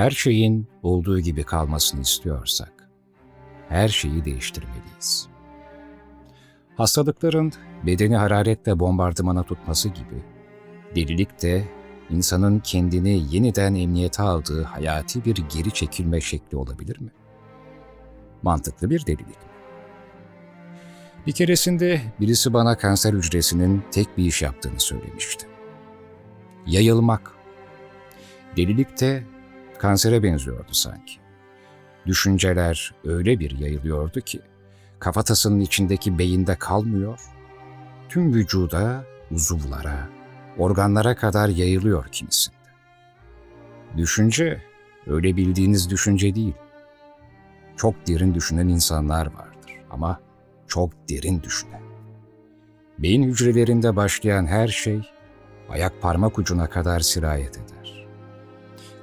Her şeyin olduğu gibi kalmasını istiyorsak, her şeyi değiştirmeliyiz. Hastalıkların bedeni hararetle bombardımana tutması gibi, delilik de insanın kendini yeniden emniyete aldığı hayati bir geri çekilme şekli olabilir mi? Mantıklı bir delilik mi? Bir keresinde birisi bana kanser hücresinin tek bir iş yaptığını söylemişti. Yayılmak. Delilik de kansere benziyordu sanki. Düşünceler öyle bir yayılıyordu ki kafatasının içindeki beyinde kalmıyor, tüm vücuda, uzuvlara, organlara kadar yayılıyor kimisinde. Düşünce öyle bildiğiniz düşünce değil. Çok derin düşünen insanlar vardır ama çok derin düşünen. Beyin hücrelerinde başlayan her şey ayak parmak ucuna kadar sirayet eder.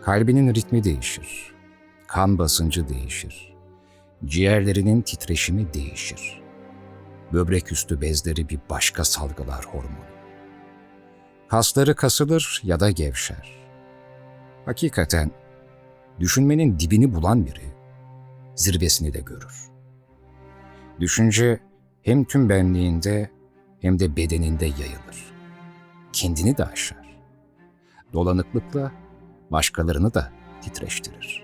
Kalbinin ritmi değişir. Kan basıncı değişir. Ciğerlerinin titreşimi değişir. Böbrek üstü bezleri bir başka salgılar hormonu. Kasları kasılır ya da gevşer. Hakikaten düşünmenin dibini bulan biri zirvesini de görür. Düşünce hem tüm benliğinde hem de bedeninde yayılır. Kendini de aşar. Dolanıklıkla başkalarını da titreştirir.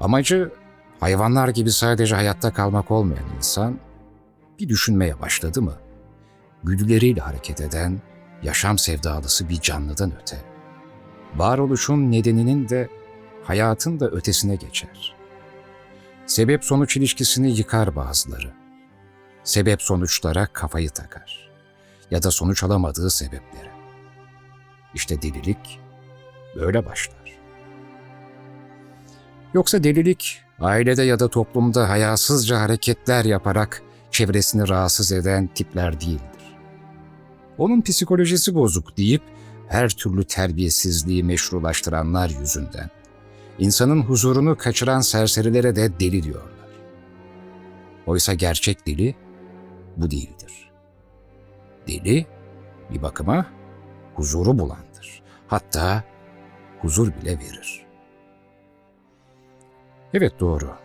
Amacı hayvanlar gibi sadece hayatta kalmak olmayan insan bir düşünmeye başladı mı, güdüleriyle hareket eden, yaşam sevdalısı bir canlıdan öte, varoluşun nedeninin de hayatın da ötesine geçer. Sebep-sonuç ilişkisini yıkar bazıları. Sebep sonuçlara kafayı takar. Ya da sonuç alamadığı sebeplere. İşte delilik böyle başlar. Yoksa delilik ailede ya da toplumda hayasızca hareketler yaparak çevresini rahatsız eden tipler değildir. Onun psikolojisi bozuk deyip her türlü terbiyesizliği meşrulaştıranlar yüzünden insanın huzurunu kaçıran serserilere de deli diyorlar. Oysa gerçek deli bu değildir. Deli bir bakıma huzuru bulandır. Hatta huzur bile verir. Evet doğru.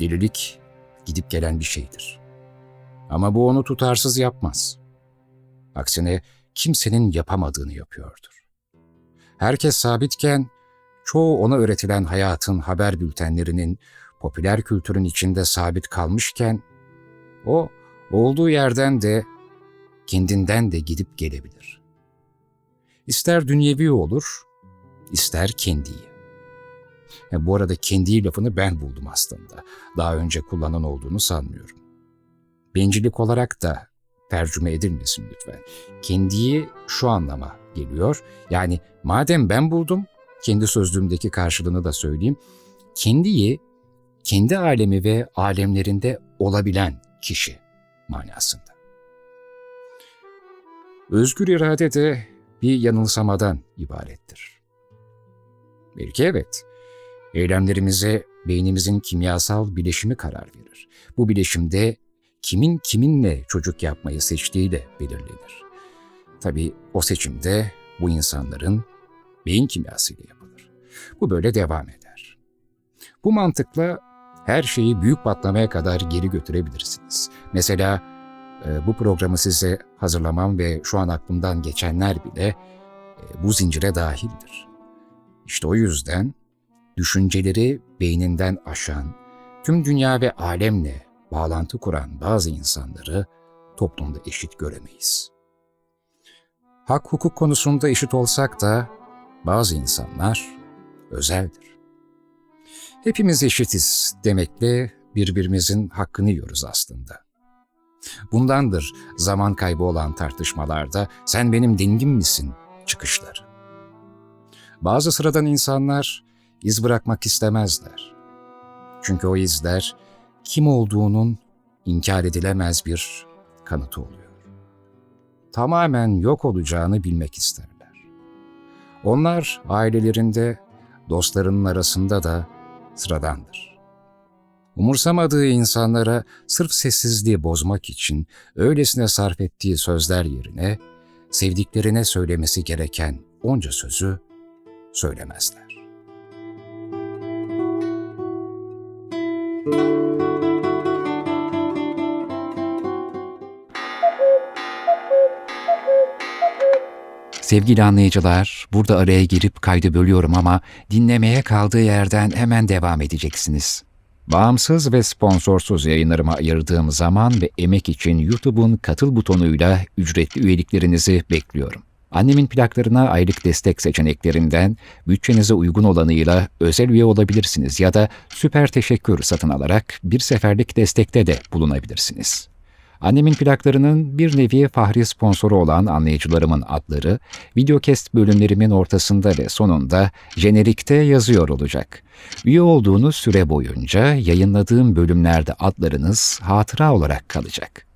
Delilik gidip gelen bir şeydir. Ama bu onu tutarsız yapmaz. Aksine kimsenin yapamadığını yapıyordur. Herkes sabitken çoğu ona öğretilen hayatın haber bültenlerinin popüler kültürün içinde sabit kalmışken o olduğu yerden de kendinden de gidip gelebilir. İster dünyevi olur, ister kendiyi. Ya bu arada kendi lafını ben buldum aslında. Daha önce kullanan olduğunu sanmıyorum. Bencillik olarak da tercüme edilmesin lütfen. Kendiyi şu anlama geliyor. Yani madem ben buldum, kendi sözlüğümdeki karşılığını da söyleyeyim. Kendiyi, kendi alemi ve alemlerinde olabilen kişi manasında. Özgür irade de bir yanılsamadan ibarettir. Belki evet, eylemlerimize beynimizin kimyasal bileşimi karar verir. Bu bileşimde kimin kiminle çocuk yapmayı seçtiği de belirlenir. Tabii o seçimde bu insanların beyin kimyasıyla yapılır. Bu böyle devam eder. Bu mantıkla her şeyi büyük patlamaya kadar geri götürebilirsiniz. Mesela e, bu programı size hazırlamam ve şu an aklımdan geçenler bile e, bu zincire dahildir. İşte o yüzden düşünceleri beyninden aşan, tüm dünya ve alemle bağlantı kuran bazı insanları toplumda eşit göremeyiz. Hak hukuk konusunda eşit olsak da bazı insanlar özeldir. Hepimiz eşitiz demekle birbirimizin hakkını yiyoruz aslında. Bundandır zaman kaybı olan tartışmalarda sen benim dengim misin çıkışları. Bazı sıradan insanlar iz bırakmak istemezler. Çünkü o izler kim olduğunun inkar edilemez bir kanıtı oluyor. Tamamen yok olacağını bilmek isterler. Onlar ailelerinde, dostlarının arasında da sıradandır. Umursamadığı insanlara sırf sessizliği bozmak için öylesine sarf ettiği sözler yerine sevdiklerine söylemesi gereken onca sözü söylemezler. Sevgili anlayıcılar, burada araya girip kaydı bölüyorum ama dinlemeye kaldığı yerden hemen devam edeceksiniz. Bağımsız ve sponsorsuz yayınlarıma ayırdığım zaman ve emek için YouTube'un katıl butonuyla ücretli üyeliklerinizi bekliyorum. Annemin plaklarına aylık destek seçeneklerinden bütçenize uygun olanıyla özel üye olabilirsiniz ya da süper teşekkür satın alarak bir seferlik destekte de bulunabilirsiniz. Annemin plaklarının bir nevi fahri sponsoru olan anlayıcılarımın adları, videokest bölümlerimin ortasında ve sonunda jenerikte yazıyor olacak. Üye olduğunuz süre boyunca yayınladığım bölümlerde adlarınız hatıra olarak kalacak.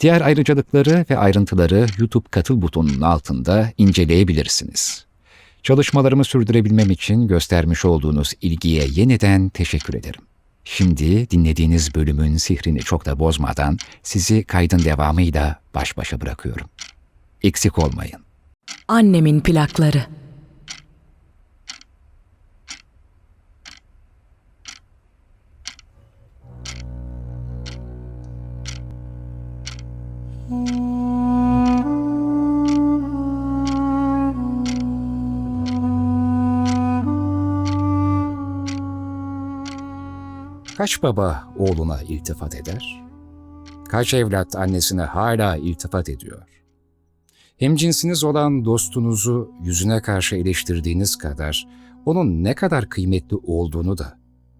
Diğer ayrıcalıkları ve ayrıntıları YouTube katıl butonunun altında inceleyebilirsiniz. Çalışmalarımı sürdürebilmem için göstermiş olduğunuz ilgiye yeniden teşekkür ederim. Şimdi dinlediğiniz bölümün sihrini çok da bozmadan sizi kaydın devamıyla baş başa bırakıyorum. Eksik olmayın. Annemin plakları. Kaç baba oğluna iltifat eder? Kaç evlat annesine hala iltifat ediyor? Hem cinsiniz olan dostunuzu yüzüne karşı eleştirdiğiniz kadar onun ne kadar kıymetli olduğunu da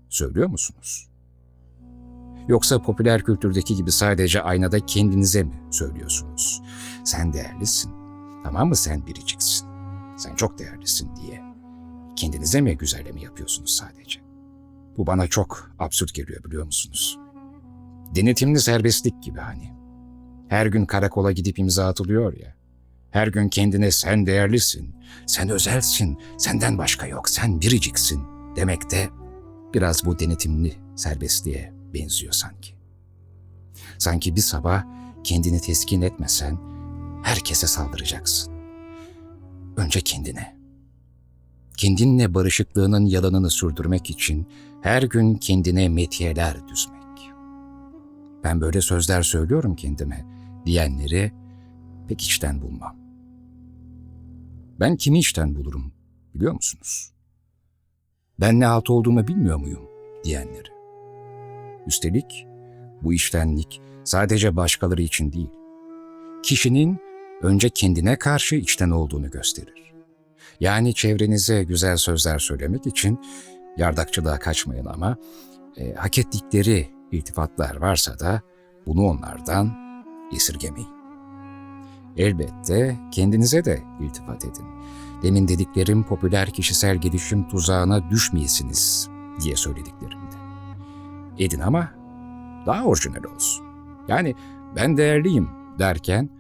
söylüyor musunuz? Yoksa popüler kültürdeki gibi sadece aynada kendinize mi söylüyorsunuz? Sen değerlisin. Tamam mı sen biriciksin? Sen çok değerlisin diye. Kendinize mi güzelleme yapıyorsunuz sadece? Bu bana çok absürt geliyor biliyor musunuz? Denetimli serbestlik gibi hani. Her gün karakola gidip imza atılıyor ya. Her gün kendine sen değerlisin, sen özelsin, senden başka yok, sen biriciksin demek de biraz bu denetimli serbestliğe benziyor sanki. Sanki bir sabah kendini teskin etmesen herkese saldıracaksın. Önce kendine. Kendinle barışıklığının yalanını sürdürmek için her gün kendine metiyeler düzmek. Ben böyle sözler söylüyorum kendime diyenleri pek içten bulmam. Ben kimi içten bulurum biliyor musunuz? Ben ne halt olduğumu bilmiyor muyum diyenleri. Üstelik bu içtenlik sadece başkaları için değil, kişinin önce kendine karşı içten olduğunu gösterir. Yani çevrenize güzel sözler söylemek için yardakçılığa kaçmayın ama e, hak ettikleri iltifatlar varsa da bunu onlardan esirgemeyin. Elbette kendinize de iltifat edin. Demin dediklerim popüler kişisel gelişim tuzağına düşmeyesiniz diye söylediklerimde. Edin ama daha orijinal olsun. Yani ben değerliyim derken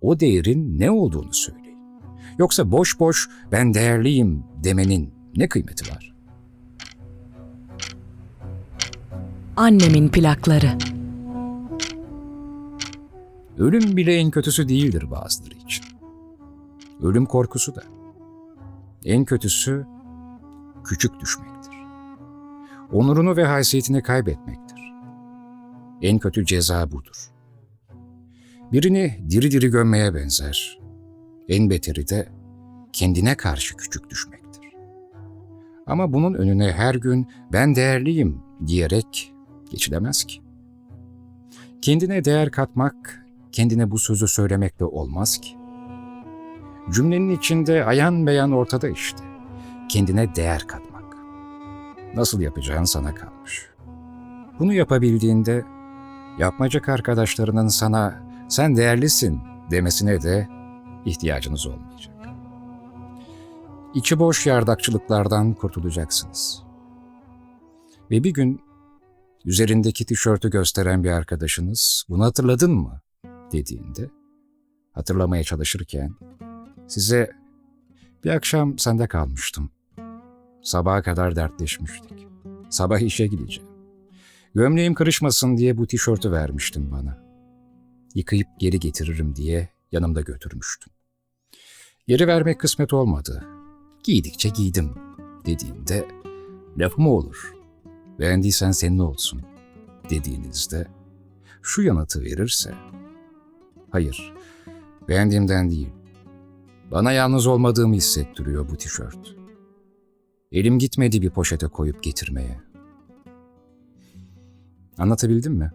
o değerin ne olduğunu söyleyin. Yoksa boş boş ben değerliyim demenin ne kıymeti var? Annemin plakları. Ölüm bile en kötüsü değildir bazıları için. Ölüm korkusu da. En kötüsü küçük düşmektir. Onurunu ve haysiyetini kaybetmektir. En kötü ceza budur. Birini diri diri gömmeye benzer. En beteri de kendine karşı küçük düşmektir. Ama bunun önüne her gün ben değerliyim diyerek geçilemez ki. Kendine değer katmak, kendine bu sözü söylemekle olmaz ki. Cümlenin içinde ayan beyan ortada işte. Kendine değer katmak. Nasıl yapacağın sana kalmış. Bunu yapabildiğinde yapmacak arkadaşlarının sana sen değerlisin demesine de ihtiyacınız olmayacak. İçi boş yardakçılıklardan kurtulacaksınız. Ve bir gün üzerindeki tişörtü gösteren bir arkadaşınız bunu hatırladın mı dediğinde hatırlamaya çalışırken size bir akşam sende kalmıştım. Sabaha kadar dertleşmiştik. Sabah işe gideceğim. Gömleğim kırışmasın diye bu tişörtü vermiştin bana. Yıkayıp geri getiririm diye yanımda götürmüştüm. Geri vermek kısmet olmadı. Giydikçe giydim dediğinde lafı mı olur? Beğendiysen senin olsun dediğinizde şu yanıtı verirse, hayır, beğendiğimden değil, bana yalnız olmadığımı hissettiriyor bu tişört. Elim gitmedi bir poşete koyup getirmeye. Anlatabildim mi?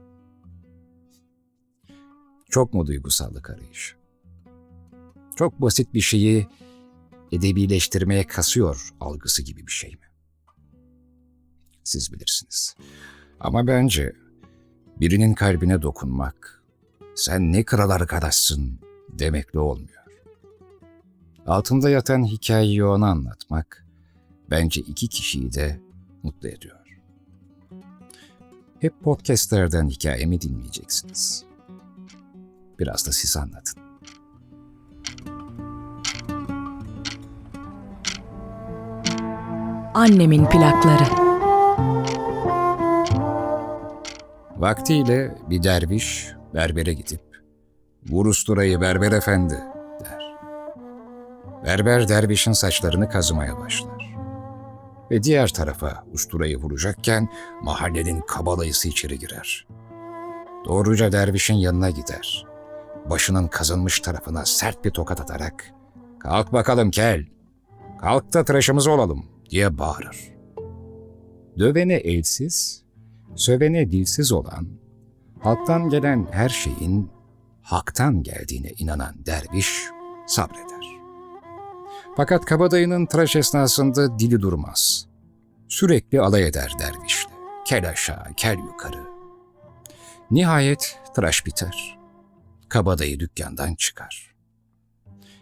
Çok mu duygusallık arayışı? Çok basit bir şeyi edebileştirmeye kasıyor algısı gibi bir şey mi? Siz bilirsiniz. Ama bence birinin kalbine dokunmak, sen ne kral arkadaşsın demekle olmuyor. Altında yatan hikayeyi ona anlatmak, bence iki kişiyi de mutlu ediyor. Hep podcastlerden hikayemi dinleyeceksiniz. Biraz da siz anlatın. Annemin plakları. Vaktiyle bir derviş berbere gidip vur usturayı berber efendi der. Berber dervişin saçlarını kazımaya başlar. Ve diğer tarafa usturayı vuracakken mahallenin kabalayısı içeri girer. Doğruca dervişin yanına gider. Başının kazınmış tarafına sert bir tokat atarak ''Kalk bakalım kel, kalk da tıraşımız olalım.'' diye bağırır. Dövene elsiz, sövene dilsiz olan, halktan gelen her şeyin haktan geldiğine inanan derviş sabreder. Fakat kabadayının tıraş esnasında dili durmaz. Sürekli alay eder dervişle. Kel aşağı, kel yukarı. Nihayet tıraş biter. Kabadayı dükkandan çıkar.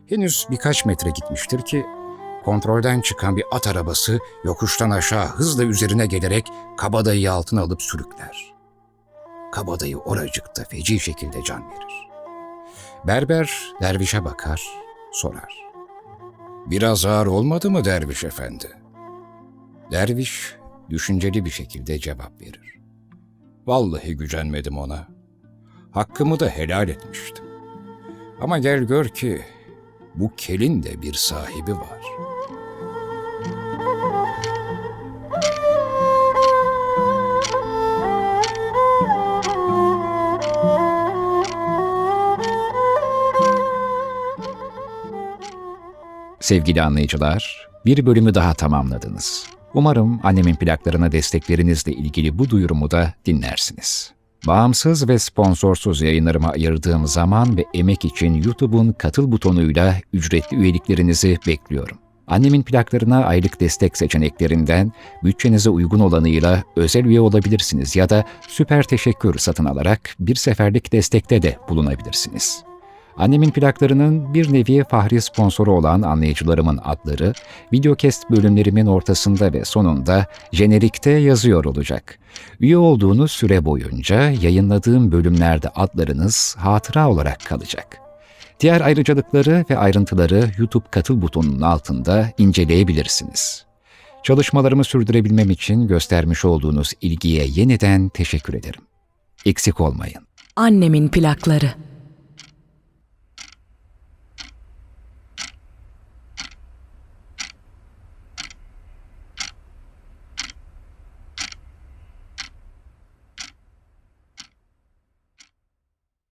Henüz birkaç metre gitmiştir ki kontrolden çıkan bir at arabası yokuştan aşağı hızla üzerine gelerek kabadayıyı altına alıp sürükler. Kabadayı oracıkta feci şekilde can verir. Berber dervişe bakar, sorar. Biraz ağır olmadı mı derviş efendi? Derviş düşünceli bir şekilde cevap verir. Vallahi gücenmedim ona. Hakkımı da helal etmiştim. Ama gel gör ki bu kelin de bir sahibi var. Sevgili anlayıcılar, bir bölümü daha tamamladınız. Umarım annemin plaklarına desteklerinizle ilgili bu duyurumu da dinlersiniz. Bağımsız ve sponsorsuz yayınlarıma ayırdığım zaman ve emek için YouTube'un katıl butonuyla ücretli üyeliklerinizi bekliyorum. Annemin plaklarına aylık destek seçeneklerinden bütçenize uygun olanıyla özel üye olabilirsiniz ya da süper teşekkür satın alarak bir seferlik destekte de bulunabilirsiniz. Annemin plaklarının bir nevi fahri sponsoru olan anlayıcılarımın adları, videocast bölümlerimin ortasında ve sonunda jenerikte yazıyor olacak. Üye olduğunuz süre boyunca yayınladığım bölümlerde adlarınız hatıra olarak kalacak. Diğer ayrıcalıkları ve ayrıntıları YouTube katıl butonunun altında inceleyebilirsiniz. Çalışmalarımı sürdürebilmem için göstermiş olduğunuz ilgiye yeniden teşekkür ederim. Eksik olmayın. Annemin plakları.